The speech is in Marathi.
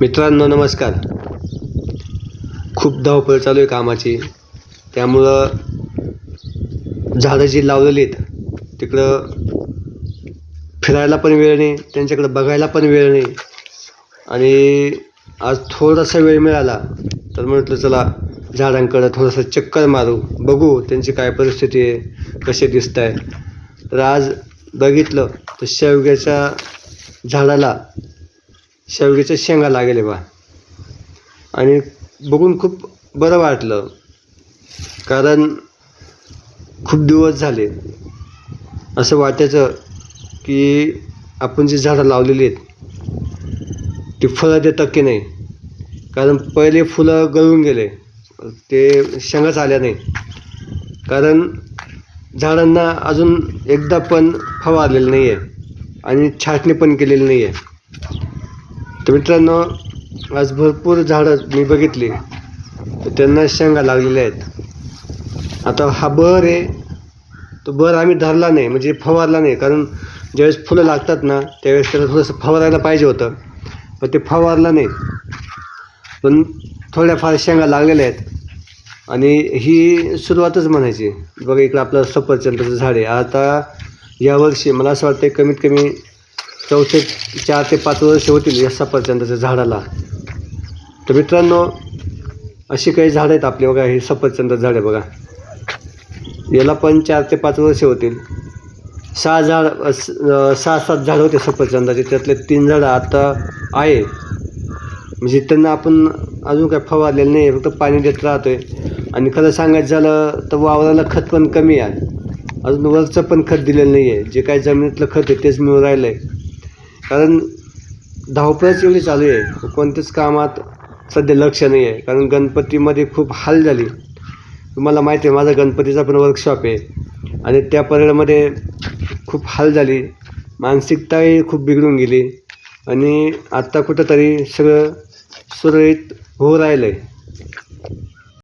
मित्रांनो नमस्कार. खूप धावपळ चालू आहे कामाची. त्यामुळं झाडं जी लावलेली आहेत तिकडं फिरायला पण वेळ नाही त्यांच्याकडं बघायला पण वेळ नाही. आणि आज थोडासा वेळ मिळाला तर म्हटलं चला झाडांकडं थोडंसं चक्कर मारू. बघू त्यांची काय परिस्थिती आहे कसे दिसत आहे तर आज बघितलं तर शेवग्याच्या झाडाला शेवग्याच्या शेंगा लागेले बा. आणि बघून खूप बरं वाटलं. कारण खूप दिवस झाले. असं वाटायचं की आपण जी झाडं लावलेली आहेत ती फळं देतात की नाही? कारण पहिले फुलं गळून गेले. ते शेंगाच आल्या नाही. कारण झाडांना अजून एकदा पण फवारलेलं नाही आहे आणि छाटणी पण केलेली नाही आहे तर मित्रांनो आज भरपूर झाडं मी बघितली. तर त्यांना शेंगा लागलेल्या आहेत. आता हा बर आहे. तो बर आम्ही धरला नाही म्हणजे फवारला नाही. कारण ज्यावेळेस फुलं लागतात ना त्यावेळेस त्याला थोडंसं फवारायला पाहिजे होतं. पण ते फवारला नाही. पण थोड्याफार शेंगा लागलेल्या आहेत. आणि ही सुरुवातच म्हणायची. बघा इकडं आपलं सफरचंदाचं झाड आहे. आता यावर्षी मला असं वाटतं कमीत कमी चौथे चार ते पाच वर्ष होतील या सफरचंदाच्या झाडाला. तर मित्रांनो अशी काही झाडं आहेत आपली बघा हे सफरचंदाचं झाड आहे बघा. याला पण चार ते पाच वर्ष होतील. सहा झाड सहा सात झाडं होते सफरचंदाचे त्यातले तीन झाडं आता आहे. म्हणजे त्यांना आपण अजून काय फवारलेलं नाही फक्त पाणी देत राहतो आहे आणि खरं सांगायचं झालं तर वावराला खत पण कमी आहे. अजून वरचं पण खत दिलेलं नाही आहे जे काही जमिनीतलं खत आहे तेच मिळून राहिलं आहे कारण धावपळच एवढी चालू आहे. कोणत्याच कामात सध्या लक्ष नाही आहे. कारण गणपतीमध्ये खूप हाल झाली. तुम्हाला माहिती आहे माझा गणपतीचा पण वर्कशॉप आहे. आणि त्या परेडमध्ये खूप हाल झाली. मानसिकताही खूप बिघडून गेली. आणि आत्ता कुठंतरी सगळं सुरळीत होऊ राहिलं आहे